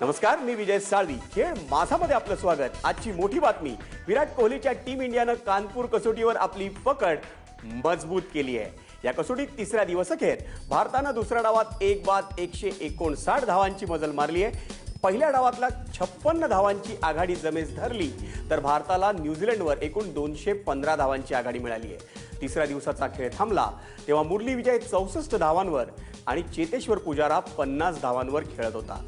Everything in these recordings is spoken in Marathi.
नमस्कार मी विजय साळवी. खेळ माझामध्ये आपलं स्वागत. आजची मोठी बातमी विराट कोहलीच्या टीम इंडियानं कानपूर कसोटीवर आपली पकड मजबूत केली आहे. या कसोटीत तिसऱ्या दिवस अखेर. भारतानं दुसऱ्या डावात एक बाद एकशे एकोणसाठ धावांची मजल मारली आहे. पहिल्या डावातला छप्पन्न धावांची आघाडी जमेस धरली तर भारताला न्यूझीलंडवर एकूण दोनशे पंधरा धावांची आघाडी मिळाली आहे. तिसऱ्या दिवसाचा खेळ थांबला तेव्हा मुरली विजय चौसष्ट धावांवर आणि चेतेश्वर पुजारा पन्नास धावांवर खेळत होता.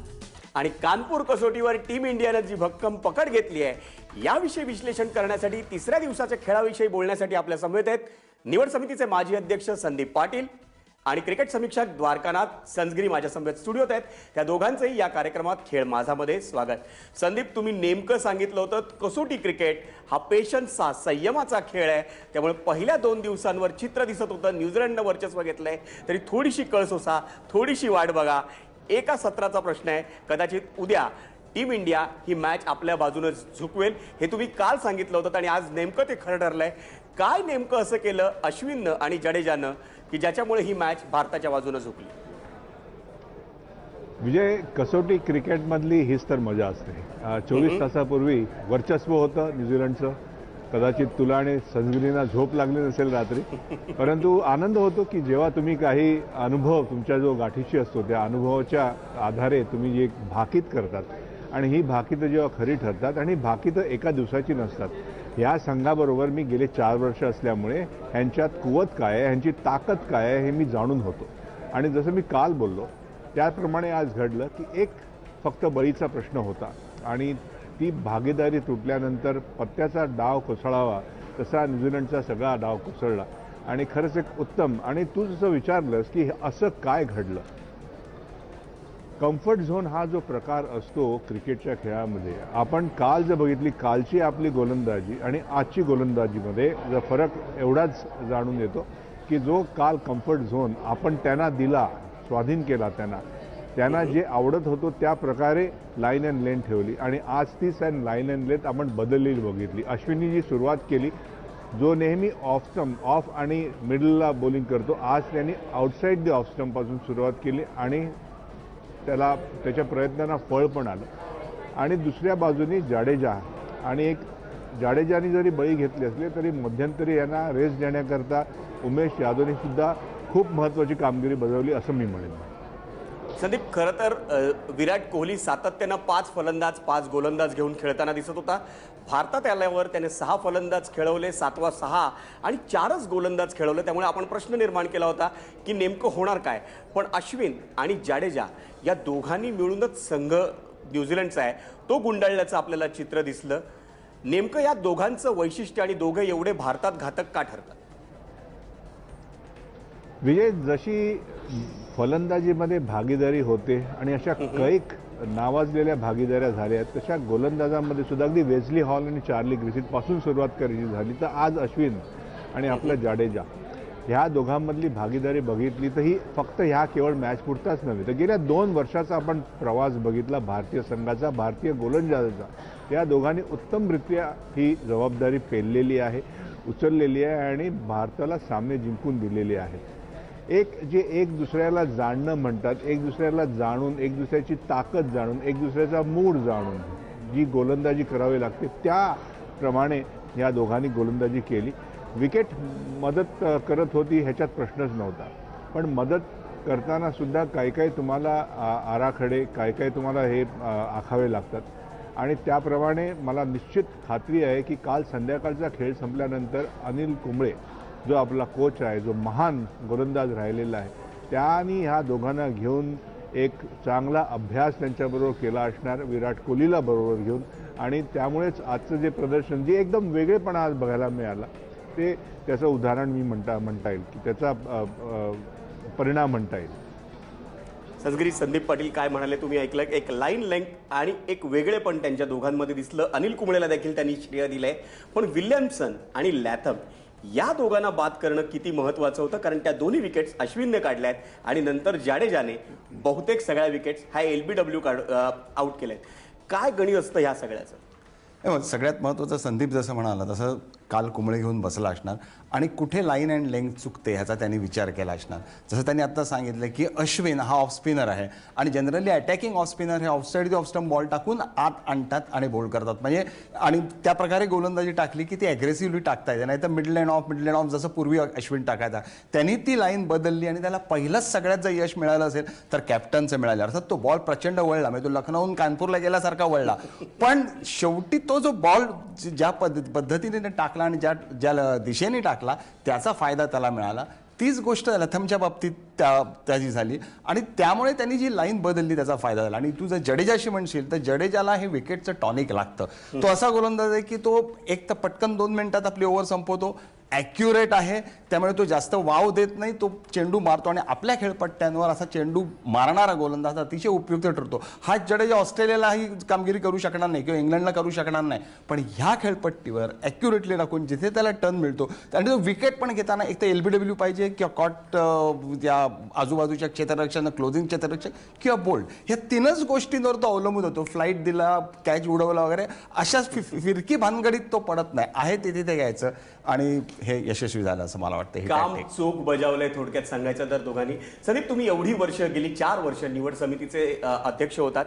आणि कानपूर कसोटीवर टीम इंडियानं जी भक्कम पकड घेतली आहे याविषयी विश्लेषण करण्यासाठी तिसऱ्या दिवसाच्या खेळाविषयी बोलण्यासाठी आपल्या समवेत आहेत निवड समितीचे माजी अध्यक्ष संदीप पाटील आणि क्रिकेट समीक्षक द्वारकानाथ संजगिरी माझ्या समवेत स्टुडिओत आहेत. त्या दोघांचंही या कार्यक्रमात खेळ माझामध्ये स्वागत. संदीप तुम्ही नेमकं सांगितलं होतं कसोटी क्रिकेट हा पेशन्सचा संयमाचा खेळ आहे. त्यामुळे पहिल्या दोन दिवसांवर चित्र दिसत होतं न्यूझीलंडनं वर्चस्व घेतलंय. तरी थोडीशी कळसोसा थोडीशी वाट बघा. एका सत्राचा प्रश्न आहे. कदाचित उद्या टीम इंडिया ही मॅच आपल्या बाजूनं झुकवेल. हे तुम्ही काल सांगितलं होतं आणि आज नेमकं ते खरं ठरलंय. काय नेमकं असं केलं अश्विननं आणि जडेजानं की ज्याच्यामुळे ही मॅच भारताच्या बाजूनं झुकली? विजय कसोटी क्रिकेटमधली हीच तर मजा असते. चोवीस तासापूर्वी वर्चस्व होतं न्यूझीलंडचं. कदाचित तुला आणि संजीवनीना झोप लागली नसेल रात्री. परंतु आनंद होतो की जेव्हा तुम्ही काही अनुभव तुमच्या जो गाठीशी असतो त्या अनुभवाच्या आधारे तुम्ही जी एक भाकीत करतात. आणि ही भाकीतं जेव्हा खरी ठरतात आणि भाकीतं एका दिवसाची नसतात. या संघाबरोबर मी गेले चार वर्ष असल्यामुळे ह्यांच्यात कुवत काय आहे ह्यांची ताकद काय आहे हे मी जाणून होतो. आणि जसं मी काल बोललो त्याप्रमाणे आज घडलं की एक फक्त बळीचा प्रश्न होता. आणि ती भागीदारी तुटल्यानंतर पत्त्याचा डाव कोसळावा तसा न्यूझीलंडचा सगळा डाव कोसळला. आणि खरंच एक उत्तम आणि तू जसं विचारलंस की असं काय घडलं? कम्फर्ट झोन हा जो प्रकार असतो क्रिकेटच्या खेळामध्ये आपण काल जर बघितली कालची आपली गोलंदाजी आणि आजची गोलंदाजीमध्ये जर फरक एवढाच जाणून येतो की जो काल कम्फर्ट झोन आपण त्यांना दिला स्वाधीन केला त्यांना त्यांना जे आवडत होतो त्या प्रकारे लाईन अँड लेन ठेवली. आणि आज तीच अँड लाईन अँड लेन आपण बदललेली बघितली. अश्विनी जी सुरुवात केली जो नेहमी ऑफ स्टंप ऑफ आणि मिडलला बॉलिंग करतो आज त्यांनी आउटसाईड द ऑफस्टंपपासून सुरुवात केली आणि त्याला त्याच्या प्रयत्नांना फळ पण आलं. आणि दुसऱ्या बाजूनी जाडेजा. आणि एक जाडेजाने जरी बळी घेतली असली तरी मध्यंतरी यांना रेस देण्याकरता उमेश यादवने सुद्धा खूप महत्त्वाची कामगिरी बजावली असं मी म्हणेन. संदीप खरं तर विराट कोहली सातत्यानं पाच फलंदाज पाच गोलंदाज घेऊन खेळताना दिसत होता. भारतात आल्यावर त्याने सहा फलंदाज खेळवले सातवा सहा आणि चारच गोलंदाज खेळवले. त्यामुळे आपण प्रश्न निर्माण केला होता की नेमकं होणार काय? पण अश्विन आणि जाडेजा या दोघांनी मिळूनच संघ न्यूझीलंडचा आहे. तो गुंडाळल्याचं आपल्याला चित्र दिसलं. नेमकं या दोघांचं वैशिष्ट्य आणि दोघं एवढे भारतात घातक का ठरतात? विजय जशी फलंदाजीमध्ये भागीदारी होते आणि अशा कैक नावाजलेल्या भागीदाऱ्या झाल्या आहेत. तशा गोलंदाजामध्ये सुद्धा अगदी वेझली हॉल आणि चार्ली ग्रिफिथपासून सुरुवात करायची झाली तर आज अश्विन आणि आपला जाडेजा ह्या दोघांमधली भागीदारी बघितली तर ही फक्त ह्या केवळ मॅच पुरताच नव्हे. तर गेल्या दोन वर्षाचा आपण प्रवास बघितला भारतीय संघाचा भारतीय गोलंदाजाचा. या दोघांनी उत्तमरित्या ही जबाबदारी पेललेली आहे उचललेली आहे आणि भारताला सामने जिंकून दिलेले आहेत. एक जे एक दुसऱ्याला जाणणं म्हणतात एक दुसऱ्याला जाणून एक दुसऱ्याची ताकद जाणून एक दुसऱ्याचा मूड जाणून जी गोलंदाजी करावी लागते त्याप्रमाणे या दोघांनी गोलंदाजी केली. विकेट मदत करत होती ह्याच्यात प्रश्नच नव्हता. पण मदत करताना सुद्धा काही काही तुम्हाला आराखडे काही काही तुम्हाला हे आखावे लागतात. आणि त्याप्रमाणे मला निश्चित खात्री आहे की काल संध्याकाळचा खेळ संपल्यानंतर अनिल कुंबळे जो आपला कोच आहे जो महान गोलंदाज राहिलेला आहे त्याने ह्या दोघांना घेऊन एक चांगला अभ्यास त्यांच्याबरोबर केला असणार विराट कोहलीला बरोबर घेऊन. आणि त्यामुळेच आजचं जे प्रदर्शन जे एकदम वेगळेपणा आज बघायला मिळाला ते त्याचं उदाहरण मी म्हणता म्हणता येईल की त्याचा परिणाम म्हणता येईल. सजगिरी संदीप पाटील काय म्हणाले तुम्ही ऐकलं एक लाईन लेंथ आणि एक वेगळेपण त्यांच्या दोघांमध्ये दिसलं. अनिल कुंबळेला देखील त्यांनी श्रेय दिलंय. पण विल्यमसन आणि लॅथम या दोघांना बाद करणं किती महत्वाचं होतं कारण त्या दोन्ही विकेट्स अश्विनने काढल्या आहेत आणि नंतर जाडेजाने बहुतेक सगळ्या विकेट्स ह्या एल बी डब्ल्यू काढ आउट केल्या आहेत काय गणित असतं ह्या सगळ्याचं? सगळ्यात महत्त्वाचं संदीप जसं म्हणाला तसं काल कुंबळे घेऊन बसला असणार आणि कुठे लाईन अँड लेंथ चुकते ह्याचा त्यांनी विचार केला असणार. जसं त्यांनी आत्ता सांगितलं की अश्विन हा ऑफ स्पिनर आहे आणि जनरली अटॅकिंग ऑफ स्पिनर हे ऑफसाईड दी ऑफस्टम बॉल टाकून आत आणतात आणि बोल करतात. म्हणजे आणि त्या प्रकारे गोलंदाजी टाकली की ती अग्रेसिव्हली टाकता येते. नाही तर middle and off middle and off जसं पूर्वी अश्विन टाकायचा. त्यांनी ती लाईन बदलली आणि त्याला पहिलंच सगळ्यात जर यश मिळालं असेल तर कॅप्टनचं मिळालं. अर्थात तो बॉल प्रचंड वळला. म्हणजे तो लखनौहून कानपूरला गेल्यासारखा वळला. पण शेवटी तो जो बॉल ज्या पद्धत पद्धतीने टाकला आणि ज्या ज्या दिशेने टाकला त्याचा फायदा त्याला मिळाला. तीच गोष्ट लथमच्या बाबतीत त्या त्याची झाली. आणि त्यामुळे त्यांनी जी लाईन बदलली त्याचा फायदा झाला. आणि तू जर जडेजाशी म्हणशील तर जडेजाला हे विकेटचं टॉनिक लागतं. तो असा गोलंदाज आहे की तो एक तर पटकन दोन मिनिटात आपली ओव्हर संपवतो ॲक्युरेट आहे. त्यामुळे तो जास्त वाव देत नाही. तो चेंडू मारतो आणि आपल्या खेळपट्ट्यांवर असा चेंडू मारणारा गोलंदाज अतिशय उपयुक्त ठरतो. हा जडेजा ऑस्ट्रेलियाला ही कामगिरी करू शकणार नाही किंवा इंग्लंडला करू शकणार नाही. पण ह्या खेळपट्टीवर ॲक्युरेटली टाकून जिथे त्याला टर्न मिळतो आणि तो विकेट पण घेताना एक तर एल बी डब्ल्यू पाहिजे किंवा कॉट त्या आजूबाजूच्या क्षेत्ररक्षण क्लोजिंग क्षेत्ररक्षक किंवा बोल्ड ह्या तीनच गोष्टींवर तो अवलंबून होतो. फ्लाईट दिला कॅच उडवला वगैरे. अशाच फिरकी भानगडीत तो पडत नाही. आहे तिथे ते घ्यायचं. आणि हे यशस्वी झालं असं मला वाटतं हे काम. चोख बजावलंय थोडक्यात सांगायचं तर दोघांनी. संदीप तुम्ही एवढी वर्ष गेली चार वर्ष निवड समितीचे अध्यक्ष होतात.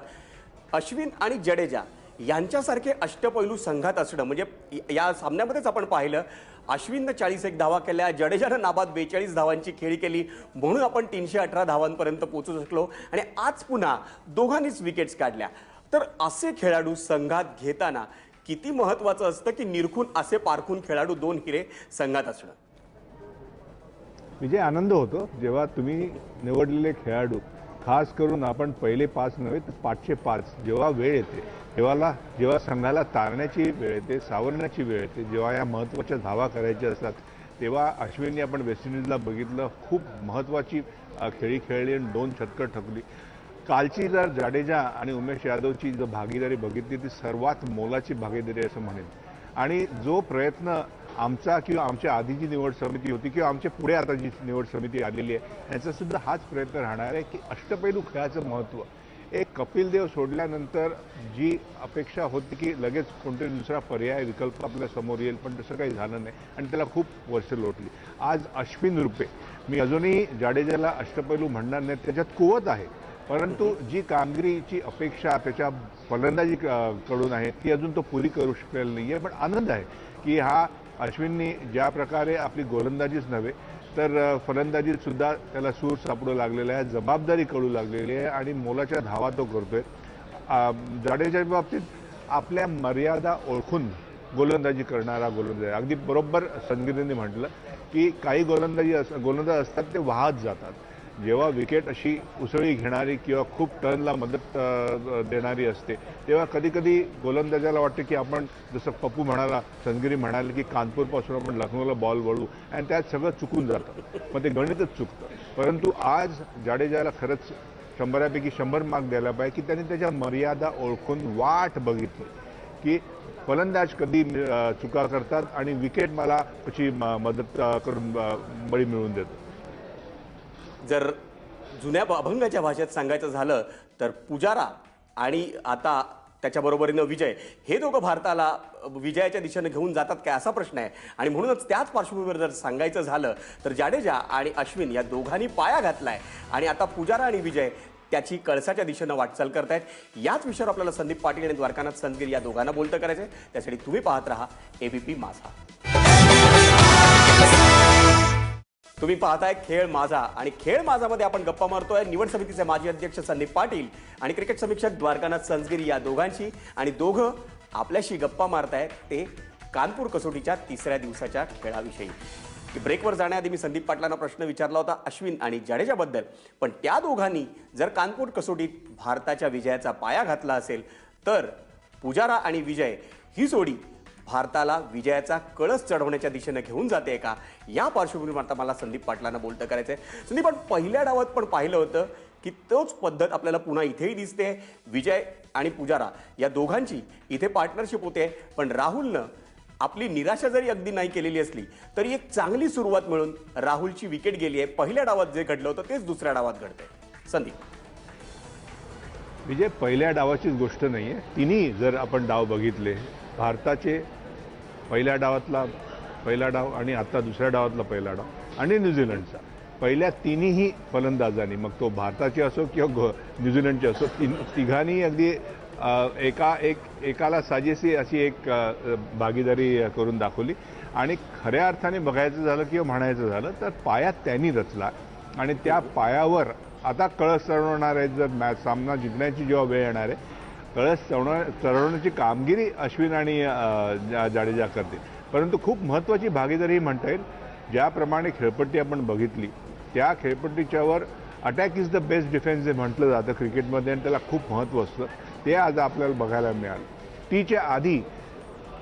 अश्विन आणि जडेजा यांच्यासारखे अष्टपैलू संघात असणं म्हणजे या सामन्यामध्येच आपण पाहिलं. अश्विननं चाळीस एक धावा केल्या जडेजानं नाबाद बेचाळीस धावांची खेळी केली. म्हणून आपण तीनशे अठरा धावांपर्यंत पोहोचू शकलो. आणि आज पुन्हा दोघांनीच विकेट्स काढल्या. तर असे खेळाडू संघात घेताना किती महत्वाचं असतं की निरखून असे पारखून खेळाडू दोन हिरे संघात असणं? विजय आनंद होतो. जेव्हा तुम्ही निवडलेले खेळाडू खास करून आपण पहिले पाच नव्हे तर पाचशे पाच जेव्हा वेळ येते तेव्हाला जेव्हा संघाला तारण्याची वेळ येते सावरण्याची वेळ येते जेव्हा या महत्त्वाच्या धावा करायच्या असतात तेव्हा अश्विनने आपण वेस्ट इंडिजला बघितलं. खूप महत्त्वाची खेळी खेळली आणि दोन शतकं ठकली. कालची जर जाडेजा आणि उमेश यादवची जर भागीदारी बघितली ती सर्वात मोलाची भागीदारी असं म्हणेन. आणि जो प्रयत्न आमचा किंवा आमच्या आधीची निवड समिती होती किंवा आमच्या पुढे आता जी निवड समिती आलेली आहे यांचा सुद्धा हाच प्रयत्न राहणार आहे की अष्टपैलू खेळाचं महत्त्व. एक कपिल देव सोडल्यानंतर जी अपेक्षा होती की लगेच कोणतरी दुसरा पर्याय विकल्प आपल्यासमोर येईल पण तसं काही झालं नाही आणि त्याला खूप वर्ष लोटली. आज अश्विन रुपे. मी अजूनही जाडेजाला अष्टपैलू म्हणणार नाही त्याच्यात कुवत आहे. परंतु जी कामगिरीची अपेक्षा त्याच्या फलंदाजी क- कडून आहे ती अजून तो पुरी करू शकलेला नाही आहे पण आनंद आहे की हा अश्विननी ज्या प्रकारे आपली गोलंदाजीच नव्हे तर फलंदाजीतसुद्धा फलंदाजीत सुद्धा त्याला सूर सापडू लागलेला आहे जबाबदारी कळू लागलेली आहे आणि मोलाच्या धावा तो करतोय. जाडेजाच्या बाबतीत आपल्या मर्यादा ओळखून गोलंदाजी करणारा गोलंदाज अगदी बरोबर संगीतेने म्हटलं की काही गोलंदाजी अस गोलंदाज असतात ते वाहत जातात. जेव्हा विकेट अशी उसळी घेणारी किंवा खूप टर्नला मदत देणारी असते तेव्हा कधीकधी गोलंदाजाला वाटतं की आपण जसं पप्पू म्हणाला संगिरी म्हणाले की कानपूरपासून आपण लखनौला बॉल वळू आणि त्यात सगळं चुकून जातं. मग ते गणितच चुकतं. परंतु आज जाडेजाला खरंच शंभरापैकी शंभर मार्क द्यायला पाहिजे की त्यांनी त्याच्या मर्यादा ओळखून वाट बघितली की फलंदाज कधी चुका करतात आणि विकेट मला कशी म- मदत करून बळी मिळवून देतो. जर जुन्या अभंगाच्या भाषेत सांगायचं झालं तर पुजारा आणि आता त्याच्याबरोबरीनं विजय हे दोघं भारताला विजयाच्या दिशेने घेऊन जातात काय असा प्रश्न आहे. आणि म्हणूनच त्याच पार्श्वभूमीवर जर सांगायचं झालं तर जाडेजा आणि अश्विन या दोघांनी पाया घातलाय. आणि आता पुजारा आणि विजय त्याची कळसाच्या दिशेनं वाटचाल करतायत. याच विषयावर आपल्याला संदीप पाटील आणि द्वारकानाथ संदगीर या दोघांना बोलतं करायचंय. त्यासाठी तुम्ही पाहत राहा. एबीपी माझा. तुम्ही पाहताय खेळ माझा. आणि खेळ माझामध्ये आपण गप्पा मारतोय. निवड समितीचे माजी अध्यक्ष संदीप पाटील आणि क्रिकेट समीक्षक द्वारकानाथ संजगिरी या दोघांशी. आणि दोघं आपल्याशी गप्पा मारतायत ते कानपूर कसोटीच्या तिसऱ्या दिवसाच्या खेळाविषयी. ब्रेकवर जाण्याआधी मी संदीप पाटलांना प्रश्न विचारला होता अश्विन आणि जडेजाबद्दल. पण त्या दोघांनी जर कानपूर कसोटीत भारताच्या विजयाचा पाया घातला असेल तर पुजारा आणि विजय ही जोडी भारताला विजयाचा कळस चढवण्याच्या दिशेनं घेऊन जाते का या पार्श्वभूमीवर आता मला संदीप पाटलांना बोलतं करायचंय. संदीप पण पहिल्या डावात पण पाहिलं होतं की तोच पद्धत आपल्याला पुन्हा इथेही दिसते. विजय आणि पुजारा या दोघांची इथे पार्टनरशिप होते. पण राहुलनं आपली निराशा जरी अगदी नाही केलेली असली तरी एक चांगली सुरुवात मिळून राहुलची विकेट गेली आहे. पहिल्या डावात जे घडलं होतं तेच दुसऱ्या डावात घडतंय. संदीप. विजय पहिल्या डावाचीच गोष्ट नाही आहे तिन्ही जर आपण डाव बघितले भारताचे पहिल्या डावातला पहिला डाव आणि आता दुसऱ्या डावातला पहिला डाव आणि न्यूझीलंडचा. पहिल्या तिन्ही फलंदाजांनी मग तो भारताचे असो किंवा घ न्यूझीलंडचे असो तीन तिघांनी अगदी एका एक एकाला साजेशी अशी एक भागीदारी करून दाखवली. आणि खऱ्या अर्थाने बघायचं झालं किंवा म्हणायचं झालं तर पाया त्यांनी रचला. आणि त्या पायावर आता कळस चढवणार आहेत जर मॅच सामना जिंकण्याची जेव्हा वेळ येणार आहे कळस चवणा चढवण्याची कामगिरी अश्विन आणि जा- जाडेजा करतील परंतु खूप महत्त्वाची भागीदारी म्हणता येईल. ज्याप्रमाणे खेळपट्टी आपण बघितली त्या खेळपट्टीच्यावर attack is the best defence जे म्हटलं जातं क्रिकेटमध्ये आणि त्याला खूप महत्त्व असतं. ते आज आपल्याला बघायला मिळालं. टीच्या आधी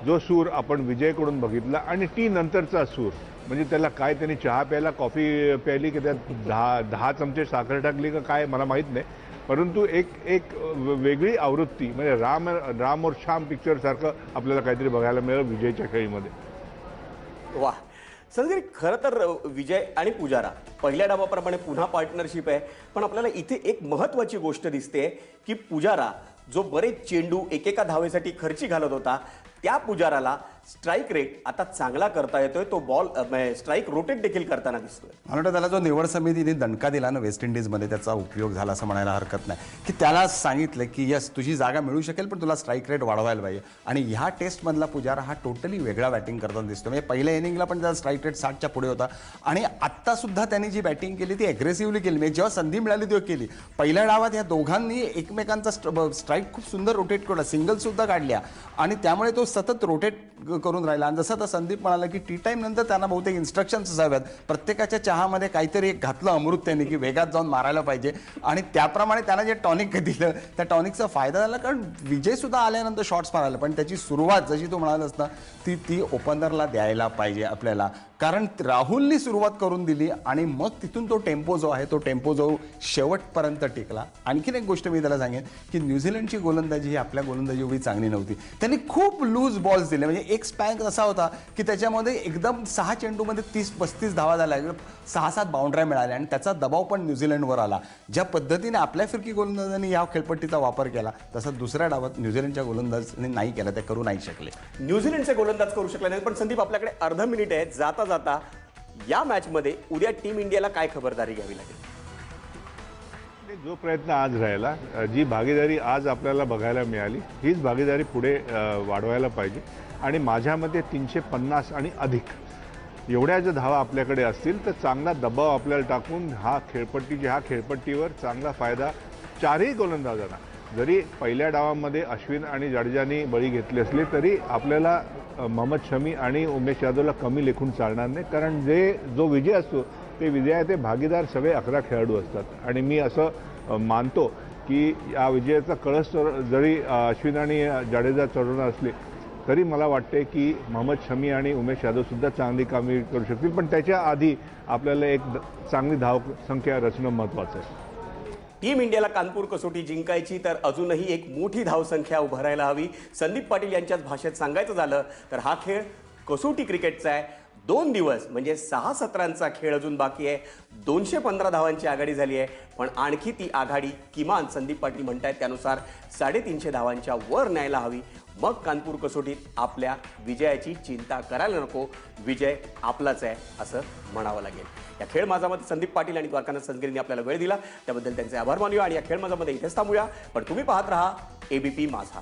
जो सूर आपण विजयकडून बघितला आणि टी नंतरचा सूर म्हणजे त्याला काय त्यांनी चहा प्यायला कॉफी प्यायली की त्यात दहा दहा चमचे साखर टाकली का काय मला माहीत नाही. परंतु एक एक वेगळी आवृत्ती म्हणजे राम राम और श्याम पिक्चरसारखं आपल्याला काहीतरी बघायला मिळेल विजयच्या खेळीमध्ये. वा. संजय खरं तर विजय आणि पुजारा पहिल्या डावाप्रमाणे पुन्हा पार्टनरशिप आहे पण आपल्याला इथे एक महत्वाची गोष्ट दिसते की पुजारा जो बरेच चेंडू एकेका धावेसाठी खर्ची घालत होता त्या पुजाराला स्ट्राईक रेट आता चांगला करता येतोय तो बॉल स्ट्राईक रोटेट देखील करताना दिसतोय. मला वाटतं त्याला जो निवड समितीने दणका दिला ना वेस्ट इंडिजमध्ये त्याचा उपयोग झाला असं म्हणायला हरकत नाही. की त्याला सांगितलं की यस तुझी जागा मिळू शकेल पण तुला स्ट्राईक रेट वाढवायला पाहिजे. आणि ह्या टेस्टमधला पुजारा हा टोटली वेगळा बॅटिंग करताना दिसतो म्हणजे पहिल्या इनिंगला पण त्याचा स्ट्राईक रेट साठच्या पुढे होता. आणि आत्तासुद्धा त्यांनी जी बॅटिंग केली ती अग्रेसिव्हली केली. म्हणजे जेव्हा संधी मिळाली तेव्हा केली. पहिल्या डावात या दोघांनी एकमेकांचा स्ट्राईक खूप सुंदर रोटेट केला. सिंगल सुद्धा काढल्या. आणि त्यामुळे तो सतत रोटेट करून राहिला. आणि जसं आता संदीप म्हणाला की टी टाईम नंतर त्यांना बहुतेक इन्स्ट्रक्शन्स असाव्यात. प्रत्येकाच्या चहामध्ये काहीतरी एक घातलं अमृत त्यांनी की वेगात जाऊन मारायला पाहिजे. आणि त्याप्रमाणे त्यांना जे टॉनिक दिलं त्या टॉनिकचा फायदा झाला कारण विजय सुद्धा आल्यानंतर शॉट्स मारायला. पण त्याची सुरुवात जशी तू म्हणालास ना ती ती ओपनरला द्यायला पाहिजे आपल्याला. कारण राहुलनी सुरुवात करून दिली आणि मग तिथून तो टेम्पो जो आहे तो टेम्पो जो शेवटपर्यंत टिकला. आणखीन एक गोष्ट मी त्याला सांगेन की न्यूझीलंडची गोलंदाजी ही आपल्या गोलंदाजी एवढी चांगली नव्हती. त्यांनी खूप लूज बॉल्स दिले. म्हणजे एक स्पॅक असा होता की त्याच्यामध्ये एकदम सहा चेंडूमध्ये तीस पस्तीस धावा झाल्या. सहा सात बाउंड्र्या मिळाल्या आणि त्याचा दबाव पण न्यूझीलंडवर आला. ज्या पद्धतीने आपल्या फिरकी गोलंदाजांनी या खेळपट्टीचा वापर केला तसा दुसऱ्या डावात न्यूझीलंडच्या गोलंदाजांनी नाही केला. ते करू नाही शकले. न्यूझीलंडचे गोलंदाज करू शकले नाही पण संदीप आपल्याकडे अर्ध मिनिट आहे. जाता जाता या मॅचमध्ये उद्या टीम इंडियाला काय खबरदारी घ्यावी लागेल? जो प्रयत्न आज राहिला जी भागीदारी आज आपल्याला बघायला मिळाली हीच भागीदारी पुढे वाढवायला पाहिजे. आणि माझ्या मते तीनशे पन्नास आणि अधिक एवढ्या जर धावा आपल्याकडे असतील तर चांगला दबाव आपल्याला टाकून हा खेळपट्टीच्या ह्या खेळपट्टीवर चांगला फायदा चारही गोलंदाजांना जरी पहिल्या डावामध्ये अश्विन आणि जाडेजानी बळी घेतली असली तरी आपल्याला मोहम्मद शमी आणि उमेश यादवला कमी लेखून चालणार नाही. कारण जे जो विजय असतो ते विजयाचे भागीदार सगळे अकरा खेळाडू असतात. आणि मी असं मानतो की या विजयाचा कळस जरी अश्विन आणि जाडेजा चढवणार असले तरी मला वाटते की मोहम्मद शमी आणि उमेश यादवसुद्धा चांगली कामगिरी करू शकतील. पण त्याच्या आधी आपल्याला एक चांगली धाव संख्या रचणं महत्त्वाचं आहे. टीम इंडियाला कानपूर कसोटी जिंकायची तर अजूनही एक मोठी धावसंख्या उभारायला हवी. संदीप पाटील यांच्याच भाषेत सांगायचं झालं तर हा खेळ कसोटी क्रिकेटचा आहे. दोन दिवस म्हणजे सहा सत्रांचा खेळ अजून बाकी आहे. दोनशे पंधरा धावांची आघाडी झाली आहे पण आणखी ती आघाडी किमान संदीप पाटील म्हणतायत त्यानुसार साडेतीनशे धावांच्या वर न्यायला हवी. मग कानपूर कसोटीत आपल्या विजयाची चिंता करायला नको. विजय आपलाच आहे असं म्हणावं लागेल. या खेळ माझामध्ये संदीप पाटील आणि द्वारकानाथ संजगिरींनी आपल्याला वेळ दिला. त्याबद्दल त्यांचे आभार मानूया आणि या खेळ माझामध्ये इथेच थांबूया. पण तुम्ही पाहत राहा एबीपी माझा.